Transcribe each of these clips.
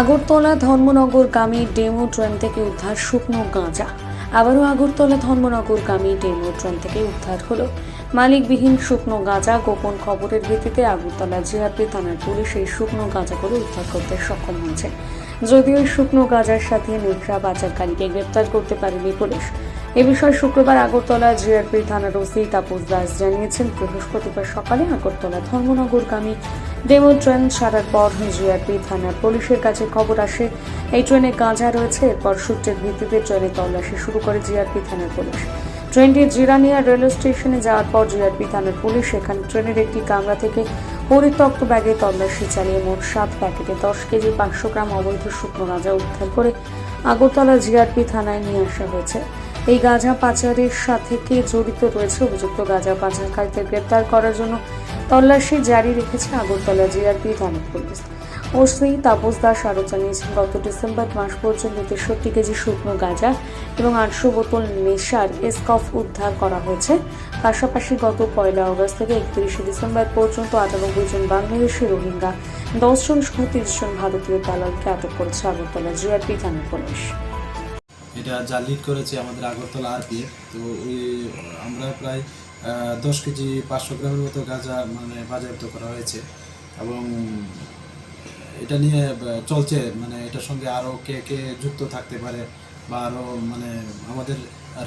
আগরতলা ধর্মনগর গামী demo train থেকে উদ্ধার শুকনো গাঁজা। আবারও আগরতলা ধর্মনগর গামী ডেমো ট্রেন থেকে উদ্ধার হলো। মালিকবিহীন শুকনো গাঁজা গোপন খবরের ভিত্তিতে আগরতলা জিআরপি থানার পুলিশ এই শুকনো গাঁজা করে উদ্ধার করতে সক্ষম হয়েছে। যদিও শুকনো গাঁজার সাথে নিদ্রা পাচারকারীকে গ্রেপ্তার করতে পারেনি পুলিশ এ বিষয়ে শুক্রবার আগরতলা জিআরপি থানার ওসি তাপস দাস জানিয়েছেন, বৃহস্পতিবার সকালে আগরতলা ধর্মনগরগামী ডেমো ট্রেন ছাড়ার পর জিআরপি থানার পুলিশের কাছে খবর আসে। এই ট্রেনে গাঁজা রয়েছে, এরপর সূত্রের ভিত্তিতে ট্রেনে তল্লাশি শুরু করে জিআরপি থানার পুলিশ। ট্রেনটি জিরানিয়া রেলওয়ে স্টেশনে যাওয়ার পর জিআরপি থানার পুলিশ সেখানে ট্রেনের একটি কামরা থেকে পরিত্যক্ত ব্যাগে তল্লাশি চালিয়ে মোট সাত প্যাকেটে দশ কেজি পাঁচশো গ্রাম অবৈধ শুকনো গাঁজা উদ্ধার করে আগরতলা জিআরপি থানায় নিয়ে আসা হয়েছে। এই গাঁজা পাচারের সাথে কে জড়িত রয়েছে অভিযুক্ত গাঁজা পাচারকারীদের গ্রেপ্তার করার জন্য তল্লাশি জারি রেখেছে আগরতলা জিআরপি থানার পুলিশ। ওসি তাপস দাস আরও জানিয়েছেন, গত ডিসেম্বর মাস পর্যন্ত তেষট্টি কেজি শুকনো গাঁজা এবং আটশো বোতল নেশার এসকফ উদ্ধার করা হয়েছে। পাশাপাশি গত পয়লা আগস্ট থেকে একত্রিশে ডিসেম্বর পর্যন্ত আটানব্বই জন বাংলাদেশি রোহিঙ্গা দশজন সহ তিরিশ জন ভারতীয় দালালকে আটক করেছে আগরতলা জিআরপি থানার পুলিশ। এটা যা লিড করেছে আমাদের আগরতলা আর আরপিএফ তো ওই, আমরা প্রায় দশ কেজি পাঁচশো গ্রামের মতো গাঁজা মানে বাজেয়াপ্ত করা হয়েছে। এবং এটা নিয়ে চলছে মানে এটার সঙ্গে আরও কে কে যুক্ত থাকতে পারে বা আরও মানে আমাদের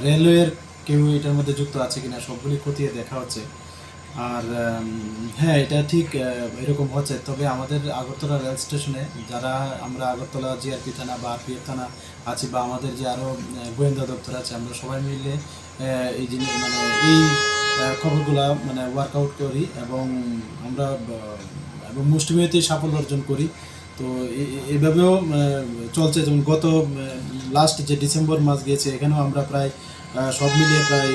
রেলওয়ের কেউ এটার মধ্যে যুক্ত আছে কিনা সবগুলি খতিয়ে দেখা হচ্ছে। আর হ্যাঁ এটা ঠিক এরকম হচ্ছে। তবে আমাদের আগরতলা রেল স্টেশনে যারা আমরা আগরতলা জিআরপি থানা বা আরপিএফ থানা আছি বা আমাদের যে আরও গোয়েন্দা দপ্তর আছে, আমরা সবাই মিলে এই জিনিস মানে এই খবরগুলা মানে ওয়ার্কআউট করি এবং আমরা এবং মুষ্টিমেয়তে সাফল্য অর্জন করি। তো এভাবেও চলছে। যেমন গত লাস্ট যে ডিসেম্বর মাস গিয়েছে, এখানেও আমরা প্রায় সব মিলিয়ে প্রায়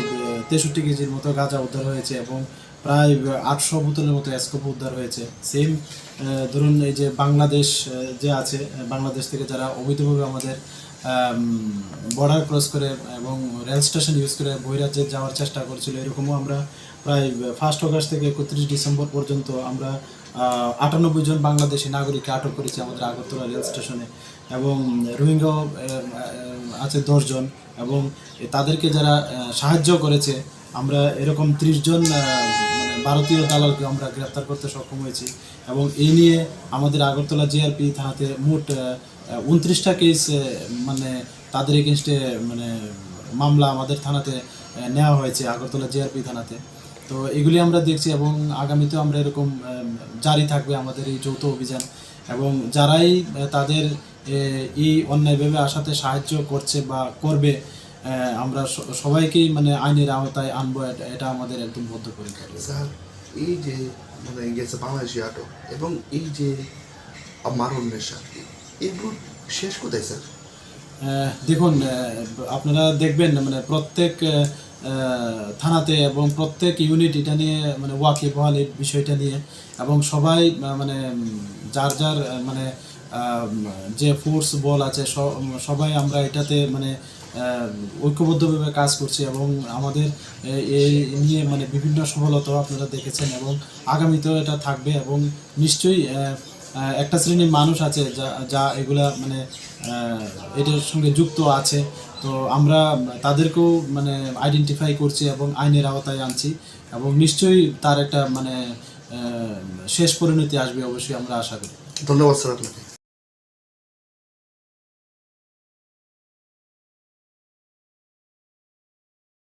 তেষট্টি কেজির মতো গাঁজা উদ্ধার হয়েছে এবং প্রায় আটশো বোতলের মতো স্কোপ উদ্ধার হয়েছে। সেম ধরুন এই যে বাংলাদেশ যে আছে বাংলাদেশ থেকে যারা অবৈধভাবে আমাদের বর্ডার ক্রস করে এবং রেল স্টেশন ইউজ করে বহিরাজ্যে যাওয়ার চেষ্টা করছিল, এরকমও আমরা প্রায় ফার্স্ট অগাস্ট থেকে একত্রিশ ডিসেম্বর পর্যন্ত আমরা আটানব্বই জন বাংলাদেশি নাগরিককে আটক করেছি আমাদের আগরতলা রেল স্টেশনে এবং রোহিঙ্গাও আছে দশজন এবং তাদেরকে যারা সাহায্য করেছে আমরা এরকম ত্রিশ জন মানে ভারতীয় দালালকে আমরা গ্রেপ্তার করতে সক্ষম হয়েছি এবং এই নিয়ে আমাদের আগরতলা জিআরপি থানাতে মোট উনত্রিশটা কেস মানে তাদের এগেনস্টে মানে মামলা আমাদের থানাতে নেওয়া হয়েছে আগরতলা জিআরপি থানাতে। তো এগুলি আমরা দেখছি এবং আগামীতেও আমরা এরকম জারি থাকবে আমাদের এই যৌথ অভিযান এবং যারাই তাদের এই অন্যায়ভাবে আসাতে সাহায্য করছে বা করবে আমরা সবাইকেই মানে আইনের আওতায় আনব এটা- আমাদের একদম বদ্ধপরিকর স্যার এই যে মানে গেছে বাংলাদেশি আটক এবং এই যে মারণ নেশা এগুলো শেষ কোথায় স্যার? দেখুন আপনারা দেখবেন মানে প্রত্যেক থানাতে এবং প্রত্যেক ইউনিট এটা নিয়ে মানে ওয়াকি বহাল এই বিষয়টা নিয়ে এবং সবাই মানে যার যার মানে যে ফোর্স বল আছে সবাই আমরা এটাতে মানে ঐক্যবদ্ধভাবে কাজ করছি এবং আমাদের এই নিয়ে মানে বিভিন্ন সফলতা আপনারা দেখেছেন এবং আগামীতেও এটা থাকবে এবং নিশ্চয়ই একটা শ্রেণির মানুষ আছে যা যা এগুলা মানে এটার সঙ্গে যুক্ত আছে। তো আমরা তাদেরকেও মানে আইডেন্টিফাই করছি এবং আইনের আওতায় আনছি এবং নিশ্চয়ই তার একটা মানে শেষ পরিণতি আসবে অবশ্যই আমরা আশা করি। ধন্যবাদ স্যার আপনাকে।